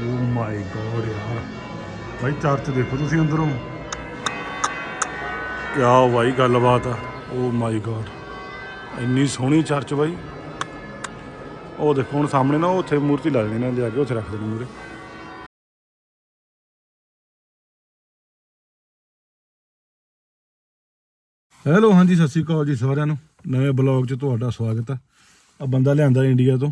O my God ਯਾਰ। ਭਾਈ, church ਦੇਖੋ ਤੁਸੀਂ ਅੰਦਰੋਂ। ਕਿਆ ਭਾਈ ਗੱਲਬਾਤ ਆ। ਓ ਮਾਈ ਗੋਡ ਇੰਨੀ ਸੋਹਣੀ ਚਰਚ ਬਾਈ। ਉਹ ਦੇਖੋ, ਹੁਣ ਸਾਹਮਣੇ ਨਾ, ਉੱਥੇ ਮੂਰਤੀ ਲਾ ਦੇਣੀ ਨਾ, ਲਿਆ ਕੇ ਉੱਥੇ ਰੱਖ ਦੇਣੀ ਮੂਰੇ। ਹੈਲੋ ਹਾਂਜੀ, ਸਤਿ ਸ਼੍ਰੀ ਅਕਾਲ ਜੀ ਸਾਰਿਆਂ ਨੂੰ। ਨਵੇਂ ਬਲੌਗ 'ਚ ਤੁਹਾਡਾ ਸਵਾਗਤ ਹੈ ਆ ਬੰਦਾ ਲਿਆਂਦਾ ਇੰਡੀਆ ਤੋਂ।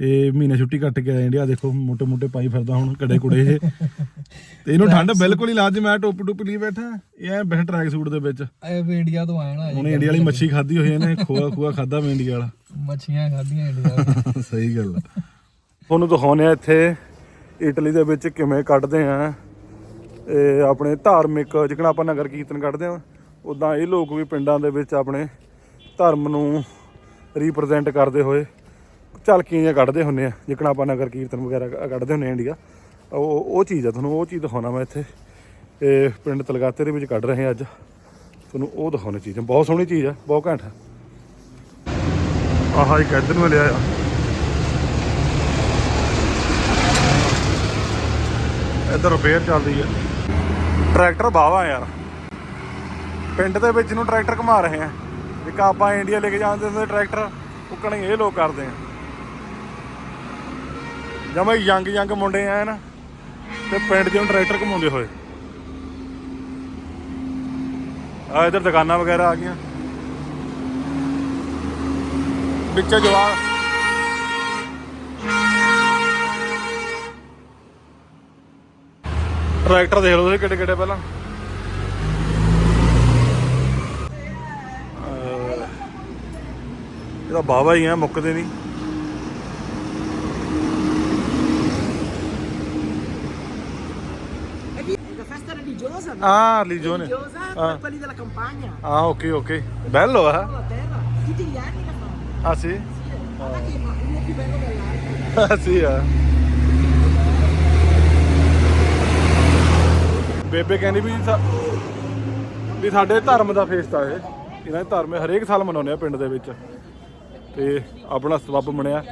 ਇਹ ਮਹੀਨੇ ਛੁੱਟੀ ਕੱਟ ਕੇ ਆਇਆ ਇੰਡੀਆ ਦੇਖੋ ਮੋਟੇ ਮੋਟੇ ਪਾਈ ਫਿਰਦਾ ਹੁਣ ਕੜੇ ਕੁੜੇ ਜੇ। ਤੇ ਇਹਨੂੰ ਠੰਡ ਬਿਲਕੁਲ ਹੀ ਲਾਜ ਮੈਂ ਟੋਪ ਟੋਪ ਲਈ ਬੈਠਾ। ਇਹ ਐ ਬੈਠ ਟਰੈਕ ਸੂਟ ਦੇ ਵਿੱਚ। ਇਹ ਵੀ ਇੰਡੀਆ ਤੋਂ ਆਇਆ ਨਾ ਹੁਣ ਇੰਡੀਆ ਵਾਲੀ ਮੱਛੀ ਖਾਧੀ ਹੋਈ ਇਹਨੇ ਖੋਆ ਖੂਆ ਖਾਦਾ ਮੈਂ ਇੰਡੀਆ ਵਾਲਾ। ਮੱਛੀਆਂ ਖਾਧੀਆਂ ਇੰਡੀਆ ਸਹੀ ਗੱਲ ਤੁਹਾਨੂੰ ਦਿਖਾਉਂਦੇ ਆ ਇੱਥੇ ਇਟਲੀ ਦੇ ਵਿੱਚ ਕਿਵੇਂ ਕੱਢਦੇ ਆ। ਇਹ ਆਪਣੇ ਧਾਰਮਿਕ ਜਿਕਣਾ ਆਪਾਂ ਨਗਰ ਕੀਰਤਨ ਕੱਢਦੇ ਆ ਉਦਾਂ ਇਹ ਲੋਕ ਵੀ ਪਿੰਡਾਂ ਦੇ ਵਿੱਚ ਆਪਣੇ ਧਰਮ ਨੂੰ ਰਿਪਰੈਜ਼ੈਂਟ ਕਰਦੇ ਹੋਏ ਝਲਕੀਆਂ ਜਿਹੀਆਂ ਕੱਢਦੇ ਹੁੰਦੇ ਆ, ਜਿਕਣਾ ਆਪਾਂ ਨਗਰ ਕੀਰਤਨ ਵਗੈਰਾ ਕੱਢਦੇ ਹੁੰਦੇ ਆ ਇੰਡੀਆ। ਉਹ ਉਹ ਚੀਜ਼ ਆ ਤੁਹਾਨੂੰ, ਉਹ ਚੀਜ਼ ਦਿਖਾਉਣਾ ਮੈਂ ਇੱਥੇ। ਇਹ ਪਿੰਡ ਤਲਗਾਤੇ ਦੇ ਵਿੱਚ ਕੱਢ ਰਹੇ ਆ ਅੱਜ। ਤੁਹਾਨੂੰ ਉਹ ਦਿਖਾਉਣੀ ਚੀਜ਼ ਬਹੁਤ ਸੋਹਣੀ ਚੀਜ਼ ਆ, ਬਹੁਤ ਘੈਂਟ ਆ। ਆਹ ਇੱਕ ਇੱਧਰ ਨੂੰ ਲਿਆ ਆ। ਇੱਧਰ ਰਿਪੇਅਰ ਚੱਲਦੀ ਹੈ ਟਰੈਕਟਰ ਬਾਵਾ ਯਾਰ। ਪਿੰਡ ਦੇ ਵਿੱਚ ਨੂੰ ਟਰੈਕਟਰ ਘੁਮਾ ਰਹੇ ਆ। ਇੱਕ ਆਪਾਂ ਇੰਡੀਆ ਲੈ ਕੇ ਜਾਂਦੇ ਹੁੰਦੇ ਟਰੈਕਟਰ, ਉਕਣੇ ਇਹ ਲੋਕ ਕਰਦੇ ਆ। ਜਮਾ ਯੰਗ ਯੰਗ ਮੁੰਡੇ ਆ ਨਾ, ਤੇ ਪਿੰਡ 'ਚ ਟਰੈਕਟਰ ਘੁਮਾਉਂਦੇ ਹੋਏ। ਆ ਇੱਧਰ ਦੁਕਾਨਾਂ ਵਗੈਰਾ ਆ ਗਈਆਂ। ਵਿੱਚ ਜਵਾਬ ਟਰੈਕਟਰ ਦੇਖ ਲਓ ਤੁਸੀਂ ਕਿੱਡੇ ਕਿੱਡੇ ਪਹਿਲਾਂ। ਇਹਦਾ ਬਾਵਾ ਹੀ ਆ ਮੁੱਕਦੇ ਨਹੀਂ La festa religiosa, no? Ah, religione. religiosa Ah. per quelli della campagna, Ah, ok, ok. Bello, eh? la terra, tutti gli anni la fanno. Ah, sì? Sì, guarda che ma uno più bello dell'altro. Ah, sì, eh. ਬੇਬੇ ਕਹਿੰਦੀ ਵੀ ਸਾ- ਵੀ ਸਾਡੇ ਧਰਮ ਦਾ ਫੇਸਤਾ ਇਹ ਇਹਨਾਂ ਦੇ ਧਰਮ ਇਹ ਹਰੇਕ ਸਾਲ ਮਨਾਉਂਦੇ ਆ ਪਿੰਡ ਦੇ ਵਿੱਚ ਤੇ ਆਪਣਾ ਸਬੱਬ ਬਣਿਆ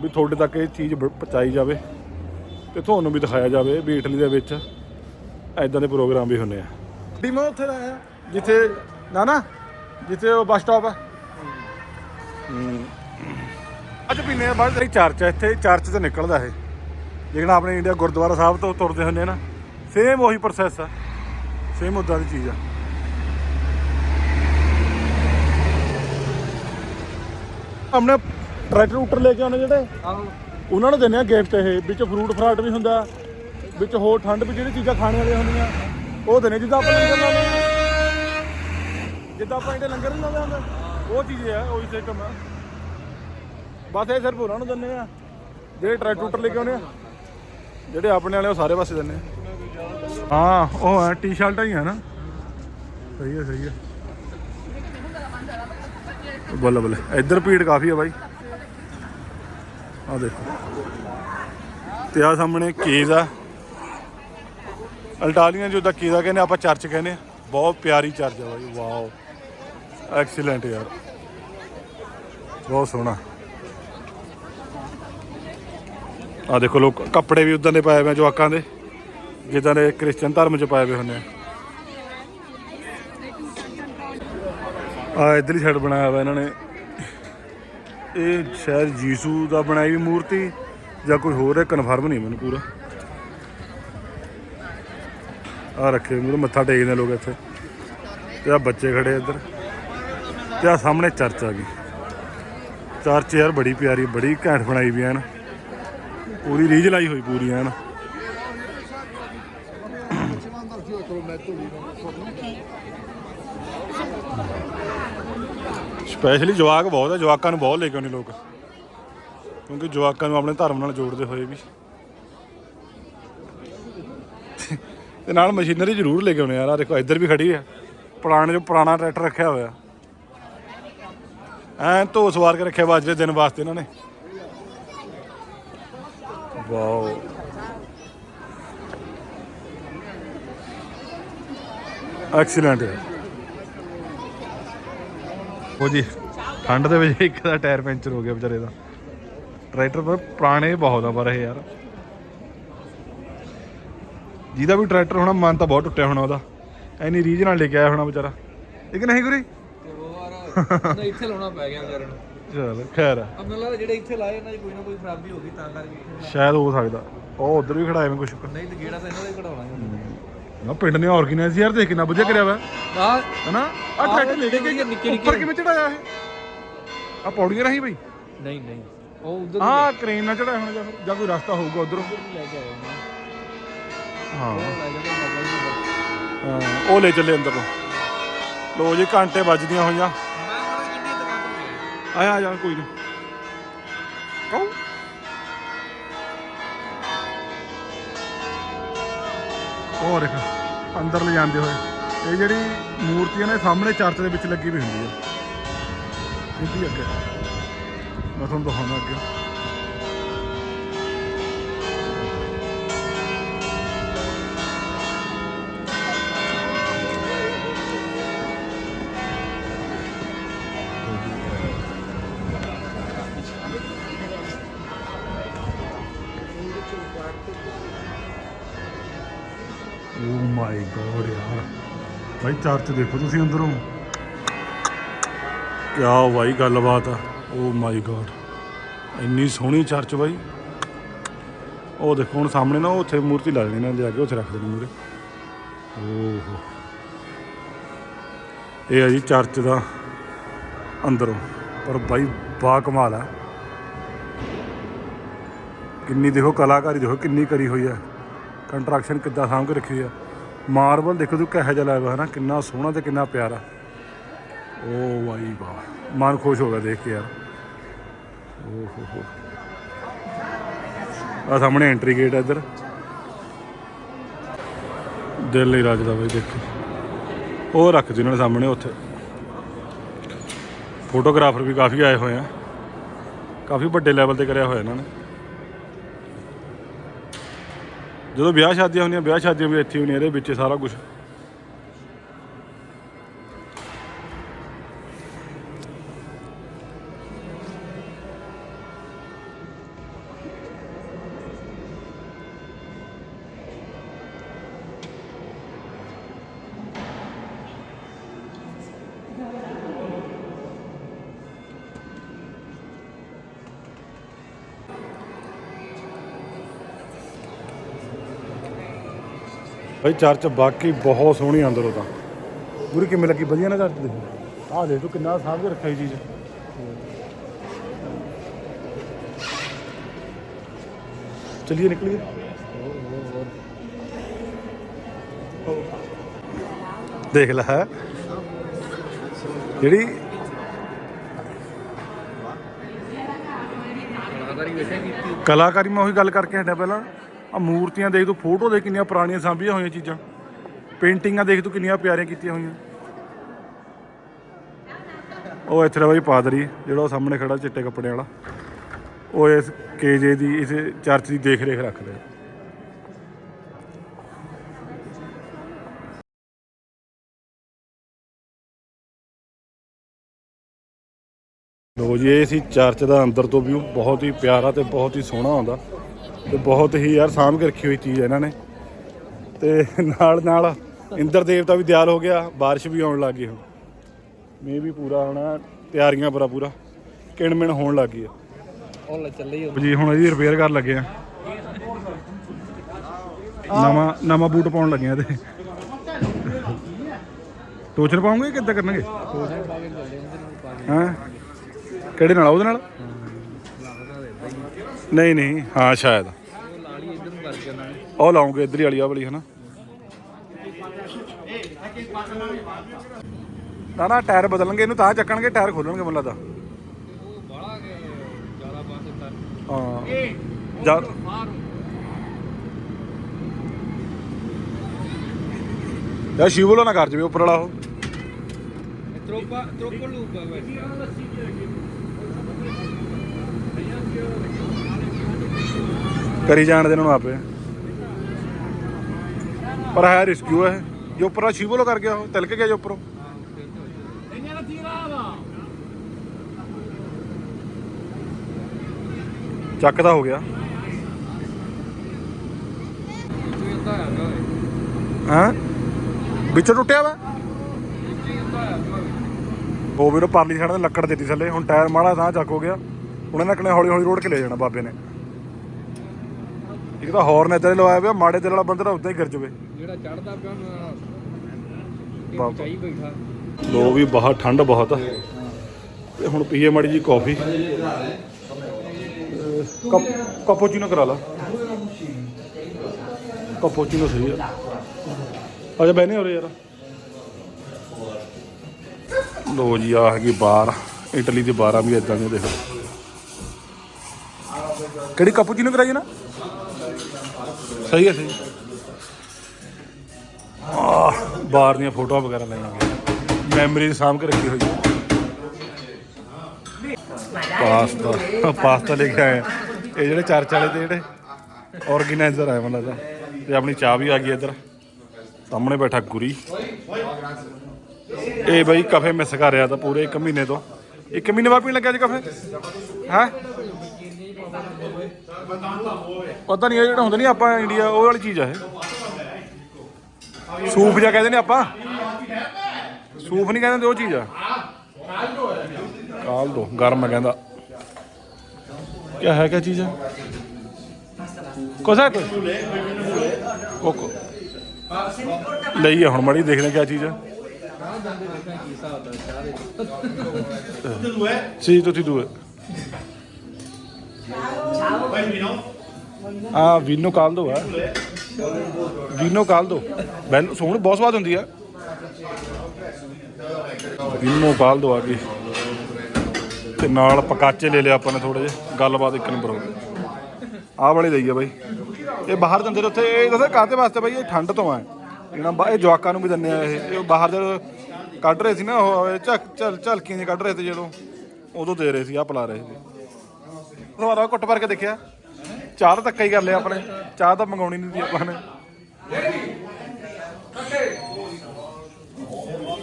ਵੀ ਤੁਹਾਡੇ ਤੱਕ ਇਹ ਚੀਜ਼ ਬ- ਪਹੁੰਚਾਈ ਜਾਵੇ ਤੇ ਤੁਹਾਨੂੰ ਵੀ ਦਿਖਾਇਆ ਜਾਵੇ ਵੀ ਇਟਲੀ ਦੇ ਵਿੱਚ ਐਦਾਂ ਦੇ ਪ੍ਰੋਗਰਾਮ ਵੀ ਹੁੰਦੇ ਆ। ਡੀ ਮੈਂ ਉੱਥੇ ਆਇਆ ਜਿੱਥੇ ਨਾ ਨਾ ਜਿੱਥੇ ਉਹ ਬੱਸ ਸਟਾਪ ਆ। ਅੱਜ ਪੀਨੇ ਆ ਬਾਅਦ ਇੱਕ ਚਰਚ ਹੈ ਇੱਥੇ ਚਰਚ ਤੋਂ ਨਿਕਲਦਾ ਇਹ। ਜਿਹੜਾ ਆਪਣੇ ਇੰਡੀਆ ਗੁਰਦੁਆਰਾ ਸਾਹਿਬ ਤੋਂ ਤੁਰਦੇ ਹੁੰਦੇ ਆ ਨਾ ਸੇਮ ਉਹੀ ਪ੍ਰੋਸੈਸ ਆ ਸੇਮ ਉਦਾਂ ਦੀ ਚੀਜ਼ ਆ। ਆਪਣੇ ਟਰੈਕਟਰ ਉੱਟਰ ਲੈ ਕੇ ਆਉਣੇ ਜਿਹੜੇ? ਉਹਨਾਂ ਨੂੰ ਦਿੰਦੇ ਆ ਗਿਫਟ ਇਹ ਵਿੱਚ ਫਰੂਟ ਫਰਾਟ ਵੀ ਹੁੰਦਾ। ਵਿੱਚ ਹੋਰ ਠੰਡ ਵੀ ਜਿਹੜੀ ਚੀਜ਼ਾਂ ਖਾਣੇ ਵਾਲੀਆਂ ਹੁੰਦੀਆਂ, ਉਹ ਦਿੰਦੇ ਜਿੱਦਾਂ ਆਪਾਂ ਲੰਗਰ ਲਾਉਂਦੇ ਆ। ਜਿੱਦਾਂ ਆਪਾਂ ਇਹਦੇ ਲੰਗਰ ਨਹੀਂ ਲਾਉਂਦੇ ਹੁੰਦੇ ਉਹ ਚੀਜ਼ ਆ ਉਹੀ ਸਿਸਟਮ ਆ। ਬਸ ਇਹ ਸਿਰਫ ਉਹਨਾਂ ਨੂੰ ਦਿੰਦੇ ਆ, ਜਿਹੜੇ ਟਰੈਕਟਰ ਉੱਟਰ ਲੈ ਕੇ ਆਉਣੇ ਆ, ਜਿਹੜੇ ਆਪਣੇ ਵਾਲੇ ਉਹ ਸਾਰੇ ਪਾਸੇ ਦਿੰਦੇ ਹਾਂ, ਉਹ ਹੈ, ਟੀ-ਸ਼ਰਟਾਂ ਹੀ ਆ ਨਾ। ਸਹੀ ਹੈ ਸਹੀ ਹੈ ਬੱਲੇ ਬੱਲੇ, ਇੱਧਰ ਭੀੜ ਕਾਫੀ ਆ ਬਾਈ। ਆ ਦੇਖੋ। ਤੇ ਆ ਸਾਹਮਣੇ ਕੇਜ਼ ਆ। ਅਲਟਾਲੀਆਂ ਜੋ ਦਾ ਕੇਜ਼ ਕਹਿੰਦੇ ਆਪਾਂ ਚਰਚ ਕਹਿੰਦੇ ਆ। ਬਹੁਤ ਪਿਆਰੀ ਚਰਚ ਆ ਬਾਈ, ਵਾਓ। ਐਕਸੀਲੈਂਟ ਯਾਰ। ਬਹੁਤ ਸੋਹਣਾ। ਆ ਦੇਖੋ ਲੋਕ, ਕੱਪੜੇ ਵੀ ਉਦਾਂ ਦੇ ਪਾਏ ਹੋਏ ਆ ਜਵਾਕਾਂ ਦੇ, ਜਿੱਦਾਂ ਦੇ ਕ੍ਰਿਸਚੀਅਨ ਧਰਮ ਚ ਪਾਏ ਹੋਏ ਹੁੰਦੇ ਆ। ਆ ਇਧਰਲੀ ਸਾਈਡ ਬਣਾਇਆ ਹੋਇਆ ਇਹਨਾਂ ਨੇ। ਇਹ ਸ਼ਾਇਦ ਯੀਸ਼ੂ ਦਾ ਬਣਾਈ ਵੀ ਮੂਰਤੀ ਜਾਂ ਕੋਈ ਹੋਰ ਹੈ ਕਨਫਰਮ ਨਹੀਂ ਮੈਨੂੰ ਪੂਰਾ। ਆ ਰੱਖੇ ਮੂਰੇ ਮੱਥਾ ਟੇਕਦੇ ਲੋਕ ਇੱਥੇ। ਤੇ ਆ ਬੱਚੇ ਖੜੇ ਇੱਧਰ। ਤੇ ਆ ਸਾਹਮਣੇ ਚਰਚ ਆ ਗਈ। ਚਰਚ ਯਾਰ ਬੜੀ ਪਿਆਰੀ, ਬੜੀ ਘੈਂਟ ਬਣਾਈ ਵੀ ਐਨ ਪੂਰੀ ਰੀਝ ਲਾਈ ਹੋਈ ਪੂਰੀ ਐਨ ਸਪੈਸ਼ਲੀ ਜਵਾਕ ਬਹੁਤ ਆ, ਜਵਾਕਾਂ ਨੂੰ ਬਹੁਤ ਲੈ ਕੇ ਆਉਂਦੇ ਲੋਕ। ਕਿਉਂਕਿ ਜਵਾਕਾਂ ਨੂੰ ਆਪਣੇ ਧਰਮ ਨਾਲ ਜੋੜਦੇ ਹੋਏ ਵੀ। ਤੇ ਨਾਲ ਮਸ਼ੀਨਰੀ ਜ਼ਰੂਰ ਲੈ ਕੇ ਆਉਣੇ ਯਾਰ ਆ ਦੇਖੋ, ਇੱਧਰ ਵੀ ਖੜੀ ਆ। ਪੁਰਾਣੇ ਜੋ ਪੁਰਾਣਾ ਟਰੈਕਟਰ ਰੱਖਿਆ ਹੋਇਆ। ਐਂ ਧੋ ਸਵਾਰ ਕੇ ਰੱਖਿਆ ਵਾ ਦੇ ਦਿਨ ਵਾਸਤੇ ਇਹਨਾਂ ਨੇ। ਵਾਓ। ਐਕਸੀਲੈਂਟ ਉਹ ਜੀ, ਠੰਡ ਦੇ ਵਿੱਚ ਇੱਕ ਦਾ ਟਾਇਰ ਪੈਂਚਰ ਹੋ ਗਿਆ ਵਿਚਾਰੇ ਦਾ। ਟਰੈਕਟਰ ਪਰ ਪੁਰਾਣੇ ਬਹੁਤ ਆ ਪਰ ਇਹ ਯਾਰ। ਜਿਹਦਾ ਵੀ ਟਰੈਕਟਰ ਹੋਣਾ ਮਨ ਤਾਂ ਬਹੁਤ ਟੁੱਟਿਆ ਹੋਣਾ ਉਹਦਾ। ਐਨੀ ਰੀਝ ਨਾਲ ਲੈ ਕੇ ਆਇਆ ਹੋਣਾ ਵਿਚਾਰਾ। ਇਹ ਕਿ ਨਹੀਂ ਗੁਰੀ? ਤੇ ਹੋਰ ਨਾ ਇੱਥੇ ਲਾਉਣਾ ਪੈ ਗਿਆ ਵਿਚਾਰੇ ਨੂੰ। ਚਲ ਖੈਰ। ਆ। ਮੈਨੂੰ ਲੱਗਦਾ ਜਿਹੜੇ ਇੱਥੇ ਲਾਏ ਇਹਨਾਂ ਦੀ ਕੋਈ ਨਾ ਕੋਈ ਖਰਾਬੀ ਹੋ ਗਈ ਤਾਂ ਕਰਕੇ ਸ਼ਾਇਦ ਹੋ ਸਕਦਾ। ਉਹ ਉਧਰ ਵੀ ਖੜਾਇਆ ਮੈਂ ਕੁਛ। ਨਹੀਂ ਤੇ ਗੇੜਾ ਤਾਂ ਇਹਨਾਂ ਦਾ ਹੀ ਕਢਾਉਣਾ ਨਾ ਪਿੰਡ ਨੇ ਆਰਗੇਨਾਈਜ਼ ਯਾਰ ਦੇਖ ਕਿੰਨਾ ਵਧੀਆ ਕਰਿਆ ਵਾ। ਆ ਹਨਾ? ਆ ਟਰੈਕਟਰ ਲੈ ਕੇ ਗਏ ਨਿੱਕੇ ਉੱਪਰ ਕਿਵੇਂ ਚੜਾਇਆ ਇਹ? ਆ ਪੌੜੀਆਂ ਰਹੀ ਬਈ? ਨਹੀਂ ਨਹੀਂ। ਉਹ ਉਧਰ ਆ ਕ੍ਰੇਨ ਨਾਲ ਚੜਾਇਆ ਹੋਣਾ ਜਾਂ ਫਿਰ ਜਾਂ ਕੋਈ ਰਸਤਾ ਹੋਊਗਾ ਉਧਰੋਂ? ਲੈ ਕੇ ਆਏ ਨਾ ਹਾਂ। ਉਹ ਲੈ ਹਾਂ, ਉਹ ਲੈ ਚੱਲੇ ਅੰਦਰ ਨੂੰ। ਲੋ ਜੀ ਘੰਟੇ ਵੱਜਦੀਆਂ ਹੋਈਆਂ। ਆਇਆ ਆ ਜਾ ਕੋਈ ਨਹੀਂ। ਕਹੋ। ਹੋਰ ਦੇਖ ਅੰਦਰ ਲੈ ਜਾਂਦੇ ਹੋਏ। ਇਹ ਜਿਹੜੀ ਮੂਰਤੀਆਂ ਨੇ ਸਾਹਮਣੇ ਚਰਚ ਦੇ ਵਿੱਚ ਲੱਗੀ ਵੀ ਹੁੰਦੀ ਹੈ ਸਿੱਧੀ ਅੱਗੇ। ਮੈਂ ਤੁਹਾਨੂੰ ਦਿਖਾਉਣਾ ਅੱਗੇ। ਚਰਚ ਦੇਖੋ ਤੁਸੀਂ ਅੰਦਰੋਂ। ਕਿਆ ਭਾਈ ਗੱਲਬਾਤ ਆ। Oh my god. ਇੰਨੀ ਸੋਹਣੀ ਚਰਚ ਬਾਈ। ਉਹ ਦੇਖੋ ਹੁਣ ਸਾਹਮਣੇ ਨਾ, ਉੱਥੇ ਮੂਰਤੀ ਲਾ ਦੇਣੀ ਨਾ, ਲਿਆ ਕੇ ਉੱਥੇ ਰੱਖ ਦੇਣੀ ਮੂਰੇ। ਓਹੋ। ਇਹ ਆ ਜੀ ਚਰਚ ਦਾ ਅੰਦਰੋਂ। ਪਰ ਬਾਈ ਬਾ ਕਮਾਲ ਆ। ਕਿੰਨੀ ਦੇਖੋ ਕਲਾਕਾਰੀ ਦੇਖੋ, ਕਿੰਨੀ ਕਰੀ ਹੋਈ ਹੈ ਕੰਟਰੈਕਸ਼ਨ ਕਿੱਦਾਂ ਸਾਂਭ ਕੇ ਰੱਖੀ ਆ। ਮਾਰਬਲ ਦੇਖੋ ਤੂੰ ਕਿਹੋ ਜਿਹਾ ਲਾਇਆ ਹੈ ਨਾ ਕਿੰਨਾ ਸੋਹਣਾ ਤੇ ਕਿੰਨਾ ਪਿਆਰਾ। ਓ ਵਾਈ ਵਾਹ, ਮਨ ਖੁਸ਼ ਹੋ ਗਿਆ ਦੇਖ ਕੇ ਯਾਰ। ਓ ਹੋ। ਹੋ ਆ ਸਾਹਮਣੇ ਐਂਟਰੀ ਗੇਟ ਹੈ ਇੱਧਰ। ਦਿਲ ਨਹੀਂ ਰੱਜਦਾ ਬਈ ਦੇਖੋ। ਉਹ ਰੱਖ ਜਿਹਨਾਂ ਨੇ ਸਾਹਮਣੇ ਉੱਥੇ। ਫੋਟੋਗ੍ਰਾਫਰ ਵੀ ਕਾਫੀ ਆਏ ਹੋਏ ਆ। ਕਾਫੀ ਵੱਡੇ ਲੈਵਲ ਤੇ ਕਰਿਆ ਹੋਇਆ ਇਹਨਾਂ ਨੇ। ਜਦੋਂ ਵਿਆਹ ਸ਼ਾਦੀਆਂ ਹੁੰਦੀਆਂ ਵਿਆਹ ਸ਼ਾਦੀਆਂ ਵੀ ਇੱਥੇ ਹੁੰਦੀਆਂ ਇਹਦੇ ਵਿੱਚ ਸਾਰਾ ਕੁਝ ਭਾਈ ਚਰਚ ਬਾਕੀ ਬਹੁਤ ਸੋਹਣੀ ਅੰਦਰੋਂ ਤਾਂ। ਪੂਰੀ ਕਿਵੇਂ ਲੱਗੀ? ਵਧੀਆ ਨਾ ਚਰਚ ਦੇ ਆਹ ਦੇਖ ਤੂੰ ਕਿੰਨਾ ਸਾਂਭ ਕੇ ਰੱਖਿਆ ਇਹ ਚੀਜ਼ ਚਲਿਏ, ਨਿਕਲੀਏ। ਦੇਖ ਲੈ। ਹੈ ਜਿਹੜੀ ਕਲਾਕਾਰੀ ਕਲਾਕਾਰੀ ਮੈਂ ਉਹੀ ਗੱਲ ਕਰਕੇ ਹਟਿਆ ਪਹਿਲਾਂ। ਆ ਮੂਰਤੀਆਂ ਦੇਖ ਤੂੰ, ਫੋਟੋ ਦੇ ਕਿੰਨੀਆਂ ਪੁਰਾਣੀਆਂ ਸਾਂਭੀਆਂ ਹੋਈਆਂ ਚੀਜ਼ਾਂ। ਪੇਂਟਿੰਗਾਂ ਦੇਖ ਤੂੰ, ਕਿੰਨੀਆਂ ਪਿਆਰੀਆਂ ਕੀਤੀਆਂ ਹੋਈਆਂ। ਉਹ ਇੱਥੇ ਦਾ ਬਾਈ ਪਾਦਰੀ, ਜਿਹੜਾ ਉਹ ਸਾਹਮਣੇ ਖੜਾ ਚਿੱਟੇ ਕੱਪੜਿਆਂ ਵਾਲਾ। ਉਹ ਇਸ ਕੇਜੇ ਦੀ, ਇਸ ਚਰਚ ਦੀ ਦੇਖ ਰੇਖ ਰੱਖਦੇ ਹੈ। ਲੋ ਜੀ, ਇਹ ਸੀ ਚਰਚ ਦਾ ਅੰਦਰ ਤੋਂ ਵਿਊ। ਬਹੁਤ ਹੀ ਪਿਆਰਾ ਤੇ ਬਹੁਤ ਹੀ ਸੋਹਣਾ ਆਉਂਦਾ ਤੇ ਬਹੁਤ ਹੀ ਯਾਰ ਸਾਂਭ ਕੇ ਰੱਖੀ ਹੋਈ ਚੀਜ਼ ਹੈ ਇਹਨਾਂ ਨੇ। ਤੇ ਨਾਲ ਨਾਲ ਇੰਦਰ ਦੇਵਤਾ ਵੀ ਦਿਆਲ ਹੋ ਗਿਆ ਬਾਰਿਸ਼ ਵੀ ਆਉਣ ਲੱਗ ਗਈ ਹੁਣ। ਮੀਂਹ ਵੀ ਪੂਰਾ ਹੋਣਾ ਤਿਆਰੀਆਂ ਪੂਰਾ ਪੂਰਾ ਕਿਣਮਿਣ ਹੋਣ ਲੱਗ ਗਈ ਆ। ਉਹ ਲੈ ਚੱਲੇ ਹੀ ਜੀ ਹੁਣ ਇਹਦੀ ਰਿਪੇਅਰ ਕਰਨ ਲੱਗੇ ਆ। ਨਵਾਂ ਨਵਾਂ ਬੂਟ ਪਾਉਣ ਲੱਗੇ ਆ ਇਹਦੇ ਟੋਚਰ ਪਾਉਂਗੇ ਕਿੱਦਾਂ ਕਰਨਗੇ? ਹਾਂ? ਕਿਹੜੇ ਨਾਲ? ਉਹਦੇ ਨਾਲ? ਨਹੀਂ ਨਹੀਂ ਹਾਂ ਸ਼ਾਇਦ ਉਹ ਲਾਲੀ ਇਧਰ ਨੂੰ ਕਰਕੇ ਉਹਨਾਂ ਨੇ ਉਹ ਲਾਉਂਗੇ ਇਧਰ ਵਾਲੀ ਆ ਵਾਲੀ, ਹਨਾ। ਨਾ ਨਾ, ਟਾਇਰ ਬਦਲਣਗੇ ਇਹਨੂੰ, ਤਾਂ ਚੱਕਣਗੇ, ਟਾਇਰ ਖੋਲਣਗੇ ਮੈਨੂੰ ਲੱਗਦਾ। ਹਾਂ। ਜਾ ਯਾ ਸ਼ਿਵਲੋ ਨਾ ਕਰ ਜਵੇ ਉੱਪਰ ਵਾਲਾ ਉਹ। ਤਰੋਪਾ ਤਰੋਪਾ ਲੂਗਾ ਵੈਸੇ ਕਰੀ ਜਾਣ ਦੇ ਇਹਨਾਂ ਨੂੰ ਆਪੇ। ਪਰ ਹੈ ਰਿਸਕਿਊ ਹੈ ਜੋ ਉੱਪਰ ਸ਼ਿਵਲੋ ਕਰ ਗਿਆ ਉਹ, ਤਿਲਕ ਗਿਆ ਜੋ ਉੱਪਰੋਂ। ਚੱਕ ਤਾਂ ਹੋ ਗਿਆ। ਤੂੰ ਹਾਂ? ਵਿੱਚੋਂ ਟੁੱਟਿਆ ਵਾ? ਉਹ ਵੀਰੋ ਪਰਲੀ ਸਾਈਡ ਤੇ ਲੱਕੜ ਦਿੱਤੀ ਥੱਲੇ, ਹੁਣ ਟਾਇਰ ਮਾੜਾ ਸਾਹ ਚੱਕ ਹੋ ਗਿਆ। ਉਹਨਾਂ ਨੇ ਕਨੇ ਹੌਲੀ ਹੌਲੀ ਰੋੜ ਕੇ ਲੈ ਜਾਣਾ ਬਾਬੇ ਨੇ। ਇੱਕ ਤਾਂ ਹੌਰਨ ਹੀ ਲਵਾਇਆ ਪਿਆ ਮਾੜੇ ਦਿਲ ਵਾਲਾ ਬੰਦਾ ਤਾਂ ਉੱਦਾਂ ਹੀ ਗਿਰ ਜਵੇ। ਜਿਹੜਾ ਚੜਦਾ ਪਿਆ ਉਹਨੂੰ ਬਾਬਾ। ਚਾਈ ਬੈਠਾ। ਲੋ ਵੀ ਬਾਹਰ ਠੰਡ ਬਹੁਤ ਆ। ਤੇ ਹੁਣ ਪੀਏ ਮਾੜੀ ਜੀ ਕਾਫੀ। ਕਪੋਚੀਨੋ ਕਰਾ ਲਾ। ਕਪੋਚੀਨੋ ਸਹੀ ਆ। ਅਜਾ ਬੈਨੇ ਹੋ ਰਹੇ ਯਾਰ। ਲੋ ਜੀ ਆ ਹੈਗੀ ਬਾਰ। ਇਟਲੀ ਦੀ ਬਾਰਾਂ ਵੀ ਇਦਾਂ ਦੇ ਦੇਖੋ। ਕਿਹੜੀ ਕਪੋਚੀਨੋ ਕਰਾਈ ਨਾ? ਸਹੀ ਹੈ, ਸਹੀ ਆ ਬਾਹਰ ਦੀਆਂ ਫੋਟੋਆਂ ਵਗੈਰਾ ਲਾਈਆਂ ਮੈਮਰੀ ਸਾਂਭ ਕੇ ਰੱਖੀ ਹੋਈ ਪਾਸਤਾ ਪਾਸਤਾ ਲੈ ਕੇ ਆਏ ਇਹ ਜਿਹੜੇ ਚਰਚ ਵਾਲੇ ਤੇ ਜਿਹੜੇ ਆਰਗੇਨਾਈਜ਼ਰ ਆਏ ਮੈਨੂੰ ਲੱਗਦਾ। ਤੇ ਆਪਣੀ ਚਾਹ ਵੀ ਆ ਗਈ ਇੱਧਰ। ਸਾਹਮਣੇ ਬੈਠਾ ਗੁਰੀ। ਇਹ ਬਈ ਕਫੇ ਮਿਸ ਕਰ ਰਿਹਾ ਤਾਂ ਪੂਰੇ 1 ਮਹੀਨੇ ਤੋਂ। 1 ਮਹੀਨੇ ਬਾਅਦ ਪੀਣ ਲੱਗਿਆ ਜੀ ਕਫੇ ਹੈ? ਪਤਾ ਨਹੀਂ ਇਹ ਜਿਹੜਾ ਹੁੰਦਾ ਨਹੀਂ ਆਪਾਂ ਇੰਡੀਆ ਉਹ ਵਾਲੀ ਚੀਜ਼ ਆ ਇਹ। ਸੂਪ ਜਿਹਾ ਕਹਿੰਦੇ ਨੇ ਆਪਾਂ। ਸੂਪ ਨਹੀਂ ਕਹਿੰਦੇ ਉਹ ਚੀਜ਼ ਆ। ਕਾਲ ਦੋ ਗਰਮ ਕਹਿੰਦਾ। ਕੀ ਹੈ ਕੀ ਚੀਜ਼ ਹੈ ਕੋਸਾ ਕੋਈ? ਕੋਕੋ। ਲਈ ਹੁਣ ਮੜੀ ਦੇਖਦੇ ਕੀ ਚੀਜ਼ ਹੈ। Sì, tutti e due. Ah, vino. Caldo, eh. Vino caldo. Bello, ਸੋਹਣ ਬਹੁਤ ਸਵਾਦ ਹੁੰਦੀ ਆ। ਵੀਨੋ caldo ਆ ਗਈ ਤੇ ਨਾਲ ਪਕਾਚੇ ਲੈ ਲਿਆ ਆਪਾਂ ਨੇ ਥੋੜੇ ਜਿਹੇ। ਗੱਲਬਾਤ ਇੱਕ ਨੰਬਰ ਹੋ ਗਈ। ਆਹ ਵਾਲੀ ਲਈ ਆ ਬਾਈ। ਇਹ ਬਾਹਰ ਦਿੰਦੇ ਉੱਥੇ। ਇਹ ਦੱਸਿਆ ਕਾਹਦੇ ਵਾਸਤੇ ਬਾਈ? ਇਹ ਠੰਡ ਤੋਂ ਆ। ਇਹਨਾਂ ਬਾ ਇਹ ਜਵਾਕਾਂ ਨੂੰ ਵੀ ਦਿੰਦੇ ਆ ਇਹ। ਇਹ ਬਾਹਰ ਕੱਢ ਰਹੇ ਸੀ ਨਾ ਉਹ ਝਲਕੀਆਂ ਕੱਢ ਰਹੇ ਸੀ ਜਦੋਂ। ਉਦੋਂ ਦੇ ਰਹੇ ਸੀ ਆ ਪਿਲਾ ਰਹੇ ਸੀ। ਤੁਹਾਡਾ ਕੁੱਟ ਭਰ ਕੇ ਦੇਖਿਆ। ਚਾਹ ਤਾਂ ਧੱਕਾ ਹੀ ਕਰ ਲਿਆ ਆਪਣੇ। ਚਾਹ ਤਾਂ ਮੰਗਾਉਣੀ ਨਹੀਂ ਸੀ ਆਪਾਂ ਨੇ।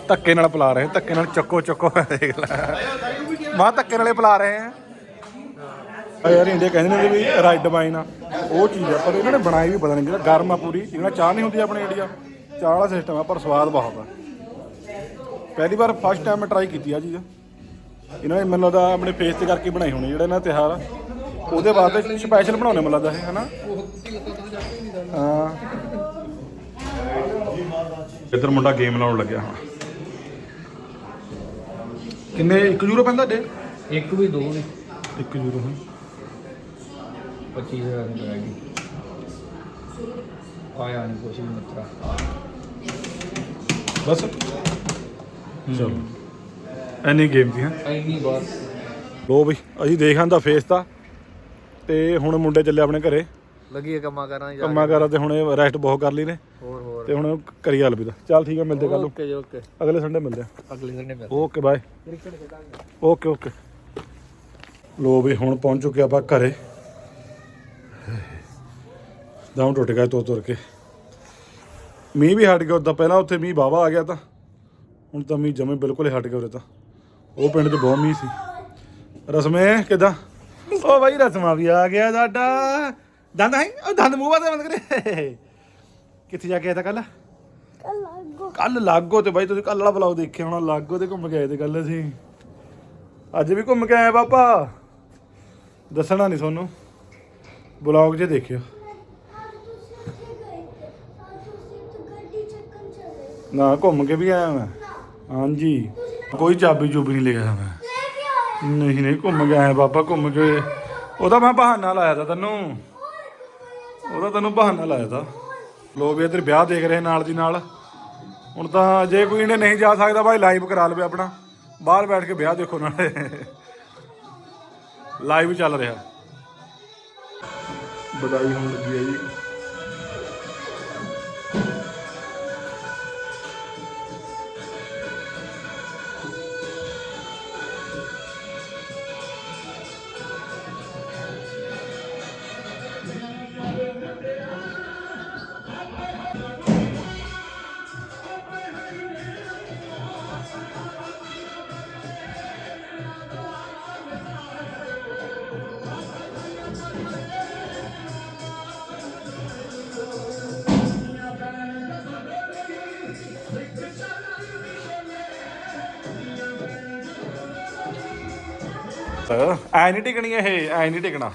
ਧੱਕੇ ਨਾਲ ਪਿਲਾ ਰਹੇ, ਧੱਕੇ ਨਾਲ ਚੱਕੋ ਚੱਕੋ। ਦੇਖ ਲੈ। ਮਾਂ, ਧੱਕੇ ਨਾਲੇ ਪਿਲਾ ਰਹੇ ਆ। ਆ ਯਾਰ ਇੰਡੀਆ ਕਹਿੰਦੇ ਨੇ ਵੀ ਰਾਈਡ ਵਾਈਨ ਆ ਉਹ ਚੀਜ਼ ਆ, ਪਰ ਇਹਨਾਂ ਨੇ ਬਣਾਈ ਵੀ ਪਤਾ ਨਹੀਂ ਜਿਹੜਾ ਗਰਮ ਆ ਪੂਰੀ। ਇਹਨਾਂ ਚਾਹ ਨਹੀਂ ਹੁੰਦੀ ਆਪਣੇ ਇੰਡੀਆ। ਚਾਹ ਵਾਲਾ ਸਿਸਟਮ ਆ, ਪਰ ਸਵਾਦ ਬਹੁਤ ਆ। ਪਹਿਲੀ ਵਾਰ ਫਸਟ ਟਾਈਮ ਮੈਂ ਟਰਾਈ ਕੀਤੀ ਆ ਚੀਜ਼। ਇਹਨਾਂ ਨੇ ਮੈਨੂੰ ਲੱਗਦਾ ਆਪਣੇ ਫੇਸ ਤੇ ਕਰਕੇ ਬਣਾਈ ਹੋਣੀ ਜਿਹੜਾ ਇਹਨਾਂ ਦਾ ਤਿਉਹਾਰ ਆ। ਉਹਦੇ ਵਾਸਤੇ ਸਪੈਸ਼ਲ ਬਣਾਉਣੇ ਮੈਨੂੰ ਲੱਗਦਾ ਇਹ ਹਨਾ? ਹਾਂ। ਇੱਧਰ ਮੁੰਡਾ ਗੇਮ ਲਾਉਣ ਲੱਗਿਆ ਹੁਣ ਕਿੰਨੇ 1 ਯੂਰੋ ਪੈਂਦਾ ਡੇ ਇੱਕ ਵੀ ਦੋ ਨਹੀਂ 1 ਯੂਰੋ ਹਾਂ। 25000 ਦੀ ਬੈਗੀ ਆਇਆ ਨਹੀਂ ਕੁਛ ਵੀ ਮਤਰਾ। ਬਸ। ਚਲੋ। ਐਨੀ ਗੇਮ ਦੀ ਹਾਂ। ਐਨੀ ਬਸ। ਲੋ ਬਈ ਅਸੀਂ ਦੇਖ ਆਂਦਾ ਫੇਸ ਤਾਂ। ਤੇ ਹੁਣ ਮੁੰਡੇ ਚੱਲੇ ਆਪਣੇ ਘਰੇ। ਲੱਗੀ ਕੰਮਾਂ ਕਰਾਂ ਜਾ ਕੰਮਾਂ ਕਾਰਾਂ ਤੇ ਹੁਣ ਰੈਸਟ ਬਹੁਤ ਕਰ ਲਈ ਨੇ। ਹੋਰ ਹੋਰ। ਤੇ ਹੁਣ ਕਰੀ ਹਲ ਵੀ ਦਾ ਚੱਲ ਠੀਕ ਆ ਮਿਲਦੇ ਕੱਲ ਨੂੰ। Okay okay. ਅਗਲੇ ਸੰਡੇ ਮਿਲਦੇ ਆ। ਅਗਲੇ ਸੰਡੇ ਮਿਲ ਓਕੇ ਬਾਏ ਓਕੇ ਓਕੇ। ਲੋ ਵੀ ਹੁਣ ਪਹੁੰਚ ਚੁੱਕੇ ਆਪਾਂ ਘਰੇ। ਦਮ ਟੁੱਟ ਗਿਆ ਤੋ ਤੁਰ ਕੇ। ਮੀਂਹ ਵੀ ਹਟ ਗਿਆ ਉਦਾਂ ਪਹਿਲਾਂ ਉੱਥੇ ਮੀਂਹ ਵਾਵਾ ਆ ਗਿਆ ਤਾਂ। ਹੁਣ ਤਾਂ ਮੀਂਹ ਜਮੇ ਬਿਲਕੁਲ ਹੀ ਹਟ ਗਿਆ ਉਰੇ ਤਾਂ। ਉਹ ਪਿੰਡ 'ਚ ਬਹੁਤ ਮੀਂਹ ਸੀ। ਰਸਮੇ ਕਿਦਾਂ? ਉਹ ਬਾਈ ਰਸਮਾ ਵੀ ਆ ਗਿਆ ਸਾਡਾ। ਦੰਦ ਹੈ? ਉਹ ਦੰਦ ਮੂੰਹ ਬਾਤੇ ਬੰਦ ਕਰੇ। ਕਿੱਥੇ ਜਾ ਕੇ ਆਇਆ ਤਾਂ ਕੱਲ ਕੱਲ ਲਾਗੋ। ਤੇ ਬਾਈ ਤੁਸੀਂ ਕੱਲ ਵਾਲਾ ਵਲੌਗ ਦੇਖਿਆ ਹੋਣਾ ਲਾਗੋ ਤੇ ਘੁੰਮ ਕੇ ਆਏ ਤੇ ਕੱਲ ਅਸੀਂ। ਅੱਜ ਵੀ ਘੁੰਮ ਕੇ ਆਏ ਪਾਪਾ ਦੱਸਣਾ ਨਹੀਂ ਤੁਹਾਨੂੰ। ਵਲੌਗ 'ਚ ਦੇਖਿਓ। ਨਾ ਘੁੰਮ ਕੇ ਵੀ ਆਇਆ ਮੈਂ। ਹਾਂਜੀ। ਕੋਈ ਚਾਬੀ ਚੂਬੀ ਨਹੀਂ ਲੈ ਗਿਆ ਮੈਂ। ਨਹੀਂ ਨਹੀਂ, ਘੁੰਮ ਕੇ ਆਇਆ ਪਾਪਾ ਘੁੰਮ ਕੇ। ਉਹਦਾ ਮੈਂ ਬਹਾਨਾ ਲਾਇਆ ਤਾ ਤੈਨੂੰ। ਉਹਦਾ ਤੈਨੂੰ ਬਹਾਨਾ ਲਾਇਆ ਤਾ। ਲੋਕ ਵੀ ਇੱਧਰ ਵਿਆਹ ਦੇਖ ਰਹੇ ਨਾਲ ਦੀ ਨਾਲ। ਹੁਣ ਤਾਂ ਜੇ ਕੋਈ ਨੇ ਨਹੀਂ ਜਾ ਸਕਦਾ, ਭਾਈ ਲਾਈਵ ਕਰਾ ਲਵੇ ਆਪਣਾ। ਬਾਹਰ ਬੈਠ ਕੇ ਵਿਆਹ ਦੇਖੋ ਨਾਲੇ। ਲਾਈਵ ਚੱਲ ਰਿਹਾ। ਬਧਾਈ ਹੋਣ ਲੱਗੀ ਹੈ ਜੀ। ਐ ਨਹੀਂ ਟਿਕਣੀ ਇਹ, ਐ ਨਹੀਂ ਟਿਕਣਾ।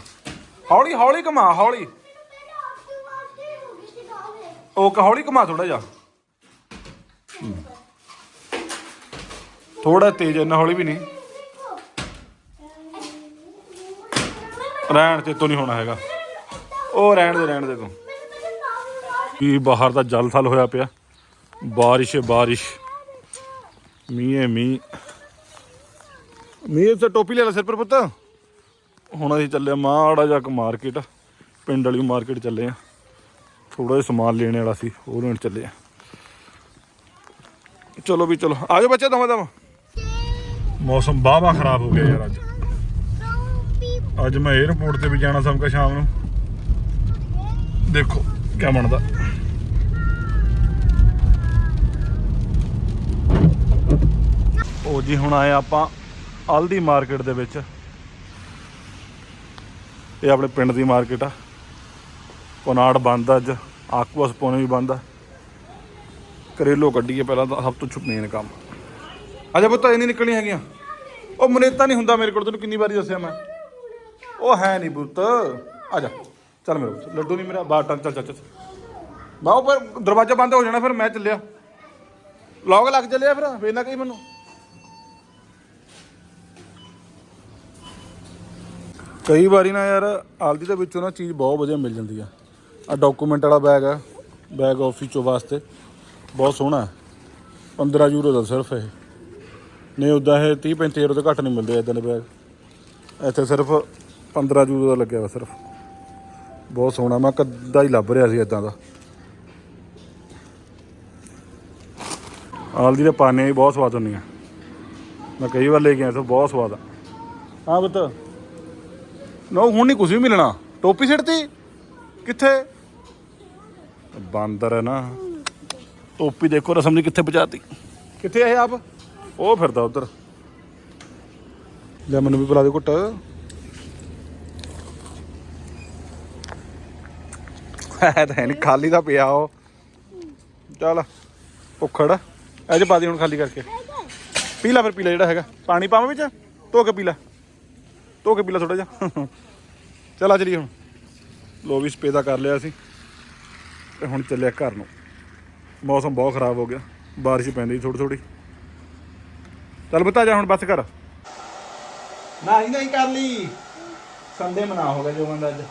ਹੌਲੀ ਹੌਲੀ ਘੁਮਾ, ਹੌਲੀ। ਉਹ ਹੌਲੀ ਘੁਮਾ ਥੋੜਾ ਜਿਹਾ। ਥੋੜਾ ਤੇਜ਼, ਇੰਨਾ ਹੌਲੀ ਵੀ ਨਹੀਂ। ਰਹਿਣ ਤੇ ਤੋਂ ਨਹੀਂ ਹੋਣਾ ਹੈਗਾ। ਉਹ ਰਹਿਣ ਦੇ ਰਹਿਣ ਦੇ ਤੂੰ। ਕੀ ਬਾਹਰ ਦਾ ਜਲ ਥਲ ਹੋਇਆ ਪਿਆ। ਬਾਰਿਸ਼ ਬਾਰਿਸ਼। ਮੀਂਹ ਮੀਂਹ। ਮੀਂਹ ਤੇ ਟੋਪੀ ਲੈ ਲੈ ਸਿਰ ਪਰ ਪੁੱਤ। ਹੁਣ ਅਸੀਂ ਚੱਲੇ ਆ ਮਾੜਾ ਜਾ ਮਾਰਕੀਟ ਪਿੰਡ ਵਾਲੀ ਮਾਰਕੀਟ ਚੱਲੇ ਆ। ਥੋੜਾ ਜਿਹਾ ਸਮਾਨ ਲੈਣ ਵਾਲਾ ਸੀ, ਉਹ ਲੈਣ ਚੱਲੇ ਆ। ਚਲੋ ਵੀ ਚਲੋ ਆਜੋ ਬੱਚੇ ਦਵਾ ਦਵਾ ਮੌਸਮ ਬਾਵਾ ਖਰਾਬ ਹੋ ਗਿਆ ਯਾਰ ਅੱਜ। ਅੱਜ ਮੈਂ 에어ਪੋਰਟ ਤੇ ਵੀ ਜਾਣਾ ਸਮਕਾ ਸ਼ਾਮ ਨੂੰ। ਦੇਖੋ ਕਿਆ ਬਣਦਾ। ਉਹ ਜੀ, ਹੁਣ ਆਏ ਆਪਾਂ ਹਲਦੀ ਮਾਰਕੀਟ ਦੇ ਵਿੱਚ। ਇਹ ਆਪਣੇ ਪਿੰਡ ਦੀ ਮਾਰਕੀਟ ਆ। ਕੋਨਾੜ ਬੰਦ ਆ ਅੱਜ। ਆਕਵਾਸ ਪੋਨੇ ਵੀ ਬੰਦ ਆ। ਕਰੇਲੋ ਕੱਢੀਏ ਪਹਿਲਾਂ ਤਾਂ ਸਭ ਤੋਂ ਮੇਨ ਕੰਮ। ਅਜਾ ਪੁੱਤ ਇਹ ਨਹੀਂ ਨਿਕਲੀਆਂ ਹੈਗੀਆਂ। ਉਹ ਮਨੇਤਾ ਨਹੀਂ ਹੁੰਦਾ ਮੇਰੇ ਕੋਲ, ਤੈਨੂੰ ਕਿੰਨੀ ਵਾਰੀ ਦੱਸਿਆ ਮੈਂ। ਉਹ ਹੈ ਨਹੀਂ ਬੁੱਤ ਆ ਜਾ। ਚੱਲ ਮੇਰੇ ਕੋਲ ਲੱਡੂ ਨਹੀਂ ਮੇਰਾ। ਬਾਹਰ ਟੰਗ ਚੱਲ ਚੱਲ ਚੱਲ। ਮੈਂ ਪਰ ਦਰਵਾਜ਼ਾ ਬੰਦ ਹੋ ਜਾਣਾ, ਫਿਰ ਮੈਂ ਚੱਲਿਆ। ਲੌਗ ਲੱਗ ਚੱਲਿਆ ਫਿਰ ਵੇਖ ਨਾ ਕਹੀ ਮੈਨੂੰ। ਕਈ ਵਾਰੀ ਨਾ ਯਾਰ, ਆਲਦੀ ਦੇ ਵਿੱਚੋਂ ਨਾ ਚੀਜ਼ ਬਹੁਤ ਵਧੀਆ ਮਿਲ ਜਾਂਦੀ ਆ। ਆ ਡਾਕੂਮੈਂਟ ਵਾਲਾ ਬੈਗ ਆ ਬੈਗ ਆਫਿਸ ਚੋਂ ਵਾਸਤੇ। ਬਹੁਤ ਸੋਹਣਾ ਹੈ। 15 ਯੂਰੋ ਦਾ ਸਿਰਫ ਇਹ। ਨਹੀਂ ਉਦਾਂ ਇਹ 30 35 ਯੂਰੋ ਤੋਂ ਘੱਟ ਨਹੀਂ ਮਿਲਦੇ ਇਦਾਂ ਦੇ ਬੈਗ ਇੱਥੇ ਸਿਰਫ 15 ਯੂਰੋ ਦਾ ਲੱਗਿਆ ਵਾ ਸਿਰਫ। ਬਹੁਤ ਸੋਹਣਾ, ਮੈਂ ਕਦਾ ਹੀ ਲੱਭ ਰਿਹਾ ਸੀ ਇਦਾਂ ਦਾ। ਆਲਦੀ ਦੇ ਪਾਣੇ ਵੀ ਬਹੁਤ ਸਵਾਦ ਹੁੰਦੀਆਂ। ਮੈਂ ਕਈ ਵਾਰ ਲੈ ਕੇ ਆਇਆ ਸੀ ਬਹੁਤ ਸਵਾਦ ਆ। ਹਾਂ ਬਤ ਨੋ ਹੁਣ ਨਹੀਂ ਕੁਝ ਵੀ ਮਿਲਣਾ। ਟੋਪੀ ਸਿੱਟਤੀ? ਕਿੱਥੇ? ਬਾਂਦਰ ਹੈ ਨਾ। ਟੋਪੀ ਦੇਖੋ ਰਸਮ ਨੇ ਕਿੱਥੇ ਪਹੁੰਚਾਤੀ। ਕਿੱਥੇ ਇਹ ਆਪ? ਉਹ ਫਿਰਦਾ ਉਧਰ। ਲੈ ਮੈਨੂੰ ਵੀ ਪਿਲਾ ਦੇ ਘੁੱਟ। ਹੈ ਤਾਂ ਹੈ ਨਹੀਂ ਖਾਲੀ ਦਾ ਪਿਆ ਉਹ। ਚੱਲ ਉਖੜ ਇਹ ਚ ਪਾ ਦੀ ਹੁਣ ਖਾਲੀ ਕਰਕੇ। ਪੀ ਲੈ ਫਿਰ ਪੀ ਲੈ ਜਿਹੜਾ ਹੈਗਾ। ਪਾਣੀ ਪਾਵਾਂ ਵਿੱਚ? ਧੋ ਕੇ ਪੀ ਲੈ। ਧੋ ਕੇ ਪੀ ਲੈ ਥੋੜਾ ਜਿਹਾ। ਚਲ ਆ ਚਲੀਏ ਹੁਣ। ਲੋ ਵੀ ਸਪੇਦਾ ਕਰ ਲਿਆ ਸੀ ਤੇ ਹੁਣ ਚੱਲਿਆ ਘਰ ਨੂੰ। ਮੌਸਮ ਬਹੁਤ ਖਰਾਬ ਹੋ ਗਿਆ। ਬਾਰਿਸ਼ ਪੈਂਦੀ ਥੋੜੀ ਥੋੜੀ ਚੱਲ ਬਤਾ ਜਾ ਹੁਣ ਬਸ ਕਰ। ਨਹੀਂ ਨਹੀਂ ਕਰ ਲਈ। ਸੰਡੇ ਮਨਾ ਹੋ ਗਿਆ ਜੋ ਬੰਦਾ ਅੱਜ।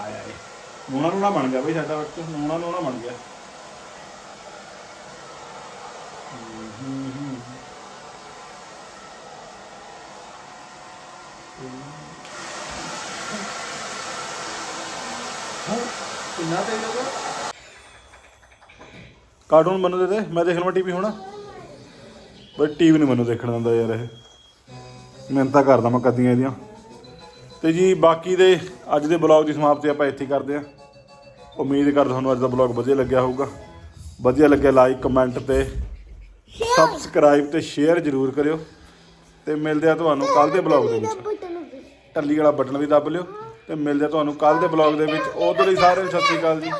ਆਏ ਆਏ। ਨੂਣਾ ਨੂਣਾ ਬਣ ਗਿਆ ਬਈ ਸਾਡਾ ਬੱਚਾ। ਨੂਣਾ ਨੂਣਾ ਬਣ ਗਿਆ। ਕਿੰਨਾ ਤੇ ਲੋਗਾ ਕਾਰਟੂਨ ਮੈਨੂੰ ਦੇ ਦੇ, ਮੈਂ ਦੇਖ ਲਵਾਂ ਟੀਵੀ ਹੁਣ। ਬਈ ਟੀਵੀ ਨਹੀਂ ਮੈਨੂੰ ਦੇਖਣ ਦਿੰਦਾ ਯਾਰ ਇਹ। ਮਿਹਨਤਾਂ ਕਰਦਾ ਮੈਂ ਕਦੀਆਂ ਇਹਦੀਆਂ। ਤੇ ਜੀ ਬਾਕੀ ਦੇ ਅੱਜ ਦੇ ਬਲੌਗ ਦੀ ਸਮਾਪਤੀ ਆਪਾਂ ਇੱਥੇ ਕਰਦੇ ਹਾਂ। ਉਮੀਦ ਕਰਦਾ ਤੁਹਾਨੂੰ ਅੱਜ ਦਾ ਬਲੌਗ ਵਧੀਆ ਲੱਗਿਆ ਹੋਊਗਾ। ਵਧੀਆ ਲੱਗਿਆ ਲਾਈਕ ਕਮੈਂਟ ਤੇ। ਸਬਸਕ੍ਰਾਈਬ ਤੇ ਸ਼ੇਅਰ ਜ਼ਰੂਰ ਕਰਿਓ ਤੇ ਮਿਲਦੇ ਆ ਤੁਹਾਨੂੰ ਕੱਲ ਦੇ ਬਲੌਗ ਦੇ ਵਿੱਚ। ਟੱਲੀ ਵਾਲਾ ਬਟਨ ਵੀ ਦੱਬ ਲਿਓ ਤੇ ਮਿਲਦੇ ਆ ਤੁਹਾਨੂੰ ਕੱਲ ਦੇ ਬਲੌਗ ਦੇ ਵਿੱਚ। ਉਧਰ ਹੀ ਸਾਰਿਆਂ ਨੂੰ ਸਤਿ ਸ਼੍ਰੀ ਅਕਾਲ ਜੀ।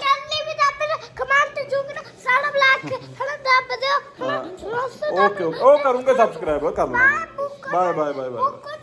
Okay okay. ਉਹ ਕਰੂੰਗਾ ਸਬਸਕ੍ਰਾਈਬ ਕਰ ਲਵਾਂਗੇ। Bye bye bye bye